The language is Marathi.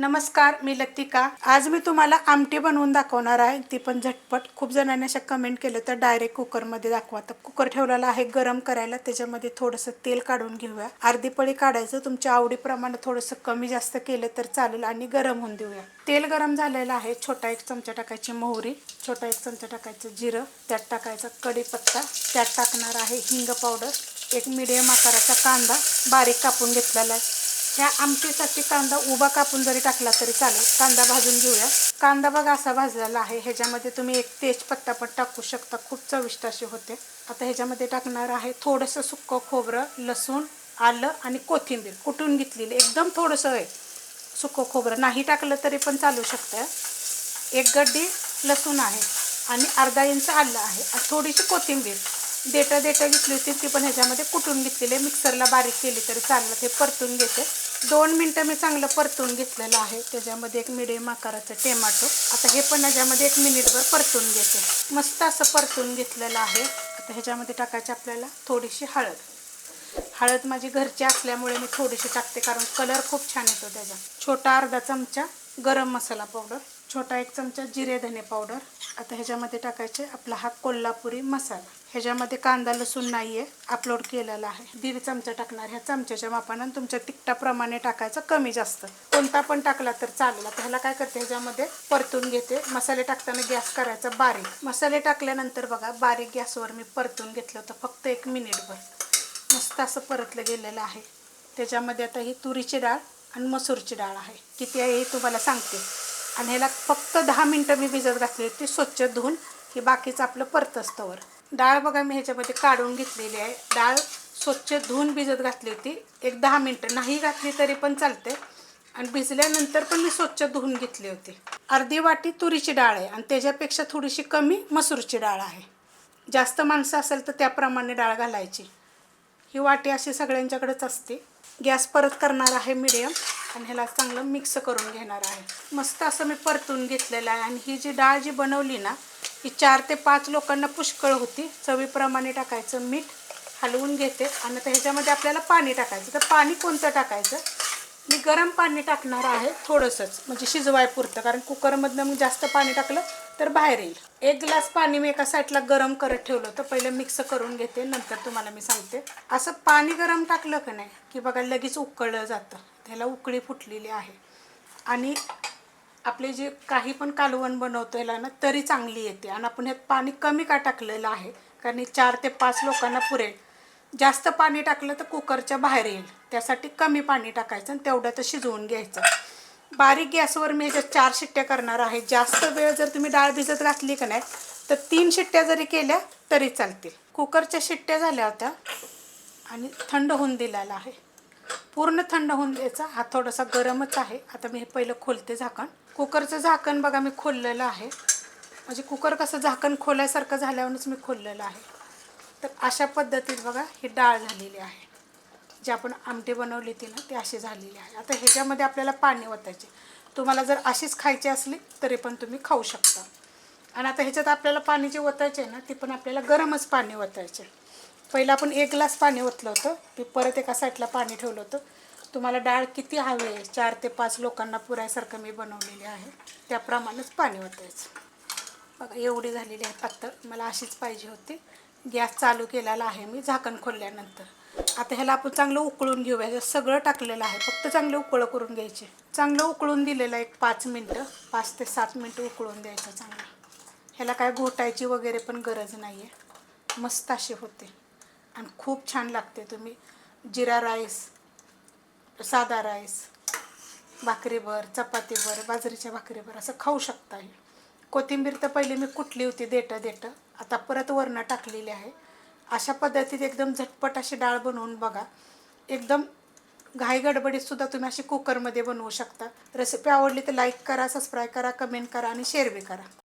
नमस्कार मी लतिका. आज मी तुम्हाला आमटी बनवून दाखवणार आहे. ती पण झटपट. खूप जणांनी अशा कमेंट केलं तर डायरेक्ट कुकरमध्ये दाखवा. तर कुकर ठेवलेला आहे गरम करायला. त्याच्यामध्ये थोडंसं तेल काढून घेऊया. अर्धी पळी काढायचं. तुमच्या आवडीप्रमाणे थोडंसं कमी जास्त केलं तर चालेल आणि गरम होऊन देऊया. तेल गरम झालेलं आहे. छोटा एक चमचा टाकायची मोहरी छोटा एक चमचा टाकायचं जिरं त्यात टाकायचा कढीपत्ता. त्यात टाकणार आहे हिंग पावडर एक मिडियम आकाराचा कांदा. बारीक कापून घेतलेला आहे. ह्या आमटीसाठी कांदा उभा कापून जरी टाकला तरी चालेल. कांदा भाजून घेऊया. कांदा बघा असा भाजलेला आहे. ह्याच्यामध्ये तुम्ही एक तेजपत्ता पण टाकू शकता. खूप चविष्ट असे होते. आता ह्याच्यामध्ये टाकणार आहे थोडंसं सुक्कं खोबरं लसूण आलं आणि कोथिंबीर. कुटून घेतलेली. एकदम थोडंसं आहे. सुकं खोबरं. नाही टाकलं तरी पण चालू शकतं. एक गड्डी लसूण आहे आणि अर्धा इंच आलं आहे. आणि थोडीशी कोथिंबीर. देठं देठं घेतली होती ती पण ह्याच्यामध्ये कुटून घेतलेली. आहे मिक्सरला बारीक केली तरी चाललं ते परतून घेते. दोन मिनटं मी चांगलं परतून घेतलेलं आहे. त्याच्यामध्ये एक मिडियम आकाराचं टेमाटो. आता हे पण ह्याच्यामध्ये एक मिनिटभर परतून घेते. मस्त असं परतून घेतलेलं आहे. आता ह्याच्यामध्ये टाकायची आपल्याला थोडीशी हळद. हळद माझी घरची असल्यामुळे मी थोडीशी टाकते कारण कलर खूप छान येतो त्याचा. छोटा अर्धा चमचा गरम मसाला पावडर. छोटा एक चमचा जिरे धने पावडर आता ह्याच्यामध्ये टाकायचे आपला हा कोल्हापुरी मसाला. ह्याच्यामध्ये कांदा लसूण नाही आहे अपलोड केलेला आहे. दीड चमचा टाकणार ह्या चमच्याच्या मापानं तुमच्या तिखटाप्रमाणे टाकायचं कमी जास्त. कोणता पण टाकला तर चालेल. आता ह्याला काय करते? ह्याच्यामध्ये परतून घेते. मसाले टाकताना गॅस करायचा बारीक. मसाले टाकल्यानंतर बघा बारीक गॅसवर मी परतून घेतलं होतं फक्त एक मिनिटभर. मस्त असं परतलं गेलेलं आहे. त्याच्यामध्ये आता ही तुरीची डाळ आणि मसूरची डाळ आहे. किती आहे हे तुम्हाला सांगते. आणि ह्याला फक्त दहा मिनटं मी भिजत घातली होती स्वच्छ धुवून. की बाकीचं आपलं परत असतंवर डाळ बघा मी ह्याच्यामध्ये काढून घेतलेली आहे. डाळ स्वच्छ धुवून भिजत घातली होती. एक दहा मिनटं नाही घातली तरी पण चालते आणि भिजल्यानंतर पण मी स्वच्छ धुवून घेतली होती. अर्धी वाटी तुरीची डाळ आहे आणि त्याच्यापेक्षा थोडीशी कमी मसूरची डाळ आहे. जास्त माणसं असेल तर त्याप्रमाणे डाळ घालायची. ही वाटी अशी सगळ्यांच्याकडेच असते. गॅस परत करणार आहे मिडियम. आणि ह्याला चांगलं मिक्स करून घेणार आहे. मस्त असं मी परतून घेतलेलं आहे. आणि ही जी डाळ जी बनवली ना ही चार ते पाच लोकांना पुष्कळ होती. चवीप्रमाणे टाकायचं मीठ हलवून घेते. आणि आता ह्याच्यामध्ये आपल्याला पाणी टाकायचं. तर पाणी कोणतं टाकायचं? मी गरम पाणी टाकणार आहे थोडंसंच. म्हणजे शिजवाय पुरतं कारण कुकरमधनं मग जास्त पाणी टाकलं तर बाहेर येईल. एक ग्लास पाणी मी एका साईडला गरम करत ठेवलं होतं. पहिलं मिक्स करून घेते. नंतर तुम्हाला मी सांगते. असं पाणी गरम टाकलं का नाही? की बघा लगेच उकळलं जातं. त्याला उकळी फुटलेली आहे. आणि आपले जे काही पण कालवण बनवतो याला ना तरी चांगली येते. आणि आपण ह्यात पाणी कमी का टाकलेलं आहे? कारण चार ते पाच लोकांना पुरेल जास्त पाणी टाकलं तर कुकरच्या बाहेर येईल. त्यासाठी कमी पाणी टाकायचं आणि तेवढं तर शिजवून घ्यायचं. बारीक गॅसवर मी ह्याच्यात चार शिट्ट्या करणार आहे. जास्त वेळ जर तुम्ही डाळ भिजत घातली का नाही तर तीन शिट्ट्या जरी केल्या तरी चालतील. कुकरच्या शिट्ट्या झाल्या होत्या आणि थंड होऊन दिलेला आहे. पूर्ण थंड होऊन द्यायचा. हा थोडासा गरमच आहे. आता मी हे पहिलं खोलते झाकण. कुकरचं झाकण बघा मी खोललेलं आहे. म्हणजे कुकर कसं झाकण खोलायसारखं झाल्यावरच मी खोललेलं आहे. तर अशा पद्धतीत बघा ही डाळ झालेली आहे. जे आपण आमटी बनवली ती ना ती अशी झालेली आहे. आता ह्याच्यामध्ये आपल्याला पाणी ओतायचे. तुम्हाला जर अशीच खायची असली तरी पण तुम्ही खाऊ शकता. आणि आता ह्याच्यात आपल्याला पाणी जे ओतायचे ना ती पण आपल्याला गरमच पाणी ओतायचे. पहिलं आपण एक ग्लास पाणी ओतलं होतं. मी परत एका साईडला पाणी ठेवलं होतं. तुम्हाला डाळ किती हवी आहे? चार ते पाच लोकांना पुरायसारखं मी बनवलेली आहे. त्याप्रमाणेच पाणी ओतायचं. बघा एवढी झालेली आहे पातळ. मला अशीच पाहिजे होती. गॅस चालू केलेला आहे मी झाकण खोलल्यानंतर. आता ह्याला आपण चांगलं उकळून घेऊया. सगळं टाकलेलं आहे. फक्त चांगलं उकळं करून घ्यायचे. चांगलं उकळून दिलेलं आहे एक पाच मिनटं पाच ते सात मिनटं उकळून द्यायचं चांगलं. ह्याला काय घोटायची वगैरे पण गरज नाही आहे मस्त असे होते. आणि खूप छान लागते तुम्ही. जिरा राईस साधा राईस भाकरीभर चपातीभर बाजरीच्या भाकरीभर असं खाऊ शकता हे. कोथिंबीर तर पहिले मी कुठली होती देटं देटं. आता परत वरणं टाकलेली आहे. अशा पद्धतीत एकदम झटपट अशी डाळ बनवून बघा. एकदम घाई गडबडीतसुद्धा तुम्ही अशी कुकरमध्ये बनवू शकता. रेसिपी आवडली तर लाईक करा सबस्क्राईब करा कमेंट करा आणि शेअर बी करा.